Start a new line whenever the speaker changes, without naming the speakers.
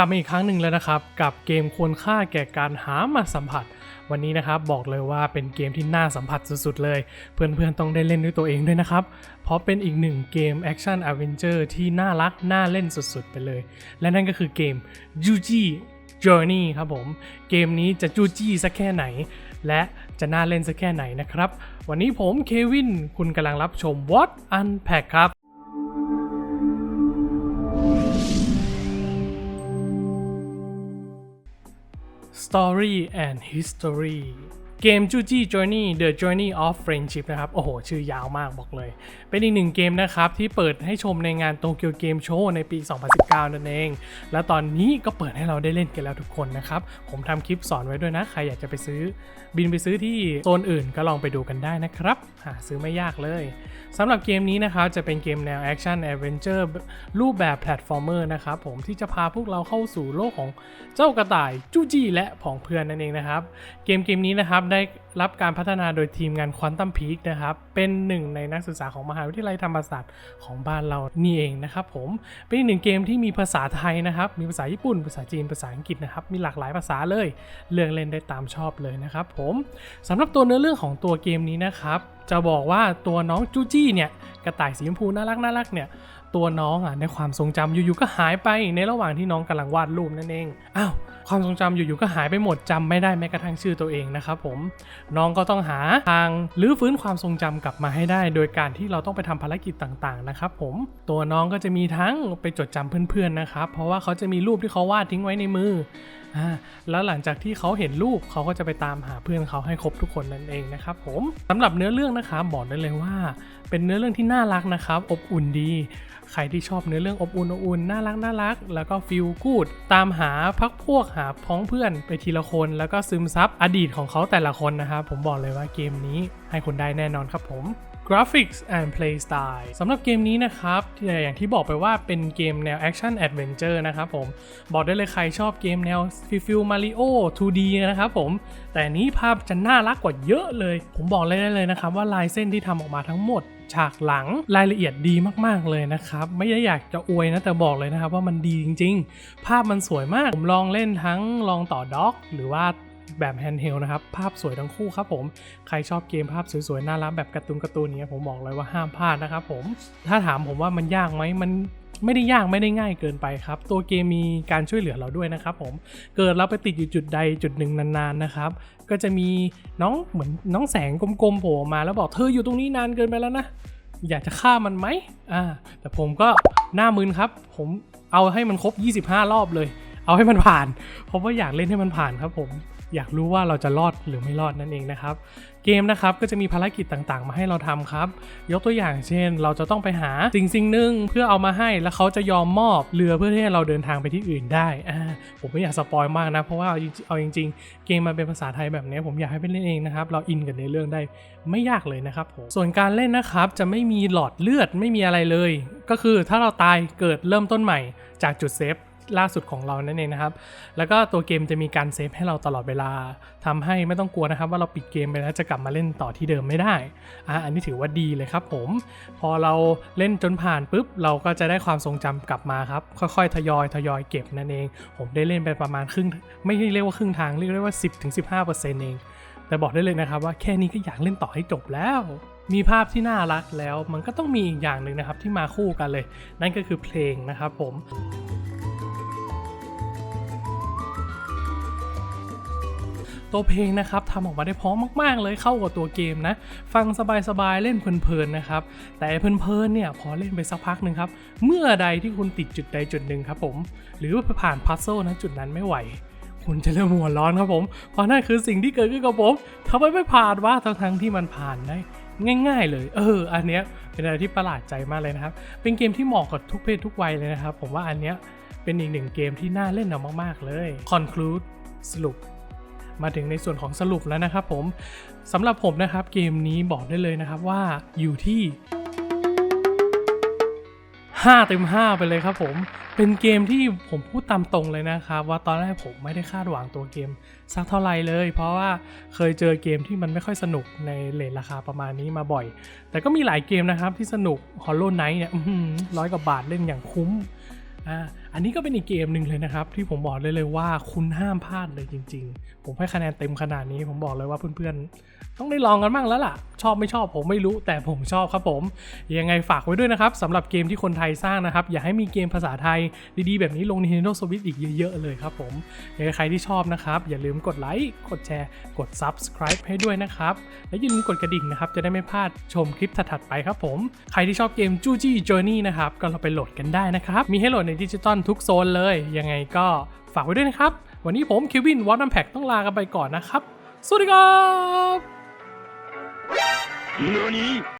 กลับมาอีกครั้งหนึ่งแล้วนะครับ กับเกมควรค่าแก่การหามาสัมผัส วันนี้นะครับบอกเลยว่าเป็นเกมที่น่าสัมผัสสุดๆเลย เพื่อนๆต้องได้เล่นด้วยตัวเองด้วยนะครับ เพราะเป็นอีกหนึ่งเกมแอคชั่นอเวนเจอร์ที่น่ารัก น่าเล่นสุดๆไปเลย และนั่นก็คือเกม Juji Journey ครับผม เกมนี้จะจูจี้สักแค่ไหน และจะน่าเล่นสักแค่ไหนนะครับ วันนี้ผมเควินคุณกำลังรับชม What Unpack ครับ Story and History เกม Juji Journey The Journey of Friendship นะครับ โอ้โห ชื่อยาวมากบอกเลย เป็นอีกหนึ่งเกมนะครับ ที่เปิดให้ชมในงานโตเกียวเกมโชว์ในปี 2019 นั่นเอง และตอนนี้ก็เปิดให้เราได้เล่นกันแล้วทุกคนนะครับ ผมทำคลิปสอนไว้ด้วยนะ ใครอยากจะไปซื้อ บินไปซื้อที่โซนอื่นก็ลองไปดูกันได้นะครับ หาซื้อไม่ยากเลยสำหรับเกมนี้นะครับ จะเป็นเกมแนวแอคชั่นแอดเวนเจอร์รูปแบบแพลตฟอร์มเมอร์นะครับผมที่จะพาพวกเราเข้าสู่โลกของเจ้ากระต่ายจูจี้และผองเพื่อนนั่นเองนะครับ เกมเกมนี้นะครับได้รับการพัฒนาโดยทีมงานควอนตัมพี k นะครับ เป็นหนึ่งในนักศึกษาของมหาวิทยาลัยธรรมศาสตร์ของบ้านเรานี่เองนะครับผม เป็นอีกหนึ่งเกมที่มีภาษาไทยนะครับ มีภาษาญี่ปุ่น ภาษาจีน ภาษาอังกฤษนะครับ มีหลากหลายภาษาเลย เลือกเล่นได้ตามชอบเลยนะครับผมสำหรับตัวเนื้อเรื่องของตัวเกมนี้นะครับ จะบอกว่าตัวน้องจูจี้เนี่ย กระต่ายสีชมพูน่ารักน่ารักเนี่ย ตัวน้องอะในความทรงจำอยู่ๆก็หายไปในระหว่างที่น้องกำลังวาดรูปนั่นเองอ้าวความทรงจำอยู่ๆก็หายไปหมดจำไม่ได้แม้กระทั่งชื่อตัวเองนะครับผมน้องก็ต้องหาทางรื้อฟื้นความทรงจำกลับมาให้ได้ โดยการที่เราต้องไปทำภารกิจต่างๆนะครับผมตัวน้องก็จะมีทั้งไปจดจำเพื่อนๆนะครับเพราะว่าเขาจะมีรูปที่เขาวาดทิ้งไว้ในมืออ่าแล้วหลังจากที่เขาเห็นรูปเขาก็จะไปตามหาเพื่อนเขาให้ครบทุกคนนั่นเองนะครับผมสำหรับเนื้อเรื่องนะครับบอกได้เลยว่า เป็นเนื้อเรื่องที่น่ารักนะครับอบอุ่นดี ใครที่ชอบเนื้อเรื่องอบอุ่นอบอุ่นน่ารักน่ารัก แล้วก็ฟีลกูดตามหาพักพวกหาพ้องเพื่อนไปทีละคน แล้วก็ซึมซับอดีตของเขาแต่ละคนนะครับผมบอกเลยว่าเกมนี้ให้คุณได้แน่นอนครับผม Graphics and Play Style สำหรับเกมนี้นะครับ อย่างที่บอกไปว่าเป็นเกมแนว Action Adventure นะครับผม บอกได้เลยใครชอบเกมแนวฟิฟิลมาริโอ 2D นะครับผม แต่นนี้ภาพจะน่ารักกว่าเยอะเลย ผมบอกเลยได้เลยนะครับว่าลายเส้นที่ทำออกมาทั้งหมดฉากหลังรายละเอียดดีมากๆเลยนะครับ ไม่ได้อยากจะอวยนะ แต่บอกเลยนะครับว่ามันดีจริง ๆ ภาพมันสวยมาก ผมลองเล่นทั้งลองต่อด็อก หรือว่า แบบแฮนด์เฮลนะครับ ภาพสวยทั้งคู่ครับผม ใครชอบเกมภาพสวยๆ น่ารักแบบการ์ตูนการ์ตูนนี้ผมบอกเลยว่าห้ามพลาดนะครับผม ถ้าถามผมว่ามันยากไหมมันไม่ได้ยากไม่ได้ง่ายเกินไปครับ ตัวเกมมีการช่วยเหลือเราด้วยนะครับผมเกิดเราไปติดอยู่จุดใดจุดหนึ่งนานๆนะครับ ก็จะมีน้องเหมือนน้องแสงกลมๆโผล่มาแล้วบอกเธออยู่ตรงนี้นานเกินไปแล้วนะอยากจะฆ่ามันไหมอ่า แต่ผมก็หน้ามึนครับ ผมเอาให้มันครบ 25 รอบเลย เอาให้มันผ่าน เพราะว่าอยากเล่นให้มันผ่านครับผม อยากรู้ว่าเราจะรอดหรือไม่รอดนั่นเองนะครับ เกมนะครับก็จะมีภารกิจต่างๆ มาให้เราทำครับ ยกตัวอย่างเช่น เราจะต้องไปหาสิ่งสิ่งหนึ่งเพื่อเอามาให้แล้วเขาจะยอมมอบเรือเพื่อที่ให้เราเดินทางไปที่อื่นได้อ่าผมไม่อยากสปอยมากนะเพราะว่าเอาจริงเอาจริงๆ เกมมันเป็นภาษาไทยแบบนี้ผมอยากให้ไปเล่นเองนะครับเราอินกับในเรื่องได้ไม่ยากเลยนะครับผมส่วนการเล่นนะครับจะไม่มีหลอดเลือดไม่มีอะไรเลย ก็คือถ้าเราตายเกิดเริ่มต้นใหม่จากจุดเซฟ ล่าสุดของเรานั่นเองนะครับ แล้วก็ตัวเกมจะมีการเซฟให้เราตลอดเวลาทำให้ไม่ต้องกลัวนะครับ ว่าเราปิดเกมไปแล้วจะกลับมาเล่นต่อที่เดิมไม่ได้อะอันนี้ถือว่าดีเลยครับผม พอเราเล่นจนผ่านปุ๊บเราก็จะได้ความทรงจำกลับมาครับ ค่อยๆ ทยอยทยอยเก็บนั่นเอง ผมได้เล่นไปประมาณครึ่ง ไม่เรียกว่าครึ่งทางเรียกได้ว่า 10-15%เองแต่บอกได้เลยนะครับว่าแค่นี้ก็อยากเล่นต่อให้จบแล้ว มีภาพที่น่ารักแล้ว มันก็ต้องมีอีกอย่างหนึ่งนะครับที่มาคู่กันเลย นั่นก็คือเพลงนะครับผม ตัวเพลงนะครับทำออกมาได้เพร้อมมาก ๆ เลยเข้ากับตัวเกมนะ ฟังสบาย ๆ เล่นเพลิน ๆ นะครับ แต่เพลิน ๆ เนี่ยพอเล่นไปสักพักหนึ่งครับ เมื่อใดที่คุณติดจุดใดจุดหนึ่งครับผม หรือว่าไปผ่านพัซเซิลนะจุดนั้นไม่ไหวคุณจะเริ่มหัวร้อนครับผมเพราะนั่นคือสิ่งที่เกิดขึ้นกับผมทำไมไม่ผ่านวะทั้งๆที่มันผ่านได้ง่าย ๆ เลย เออ อันเนี้ยเป็นอะไรที่ประหลาดใจมากเลยนะครับ เป็นเกมที่เหมาะกับทุกเพศทุกวัยเลยนะครับ ผมว่าอันเนี้ยเป็นอีกหนึ่งเกมที่น่าเล่นเอามากๆเลย Conclude สรุป มาถึงในส่วนของสรุปแล้วนะครับผมสำหรับผมนะครับเกมนี้บอกได้เลยนะครับว่าอยู่ที่ 5 เต็ม 5 ไปเลยครับผม เป็นเกมที่ผมพูดตามตรงเลยนะครับ ว่าตอนแรกผมไม่ได้คาดหวังตัวเกม สักเท่าไหร่เลย เพราะว่าเคยเจอเกมที่มันไม่ค่อยสนุกในเลทราคาประมาณนี้มาบ่อย แต่ก็มีหลายเกมนะครับที่สนุก Hollow Knight เนี่ยร้อยกว่าบาทเล่นอย่างคุ้มอ่าอันนี้ก็เป็นอีกเกมหนึ่งเลยนะครับ ที่ผมบอกเลยเลยว่าคุณห้ามพลาดเลยจริง ๆ ผมให้คะแนนเต็มขนาดนี้ ผมบอกเลยว่าเพื่อนๆ ต้องได้ลองกันบ้างแล้วล่ะ ชอบไม่ชอบผมไม่รู้แต่ผมชอบครับผม ยังไงฝากไว้ด้วยนะครับสำหรับเกมที่คนไทยสร้างนะครับ อยากให้มีเกมภาษาไทยดีๆ แบบนี้ลง Nintendo Switch อีกเยอะๆเลยครับผมยังไงใครที่ชอบนะครับ อย่าลืมกดไลค์กดแชร์ กด Subscribe ให้ด้วยนะครับและอย่าลืมกดกระดิ่งนะครับจะได้ไม่พลาดชมคลิปถัดๆไปครับผม ใครที่ชอบเกมจูจี้ Journey นะครับก็เราไปโหลดกันได้นะครับมีให้โหลดในดิจิตอลทุกโซนเลย ยังไงก็ฝากไว้ด้วยนะครับ วันนี้ผมคิวินวอตแพ็กต้องลากันไปก่อนนะครับ สวัสดีครับ
何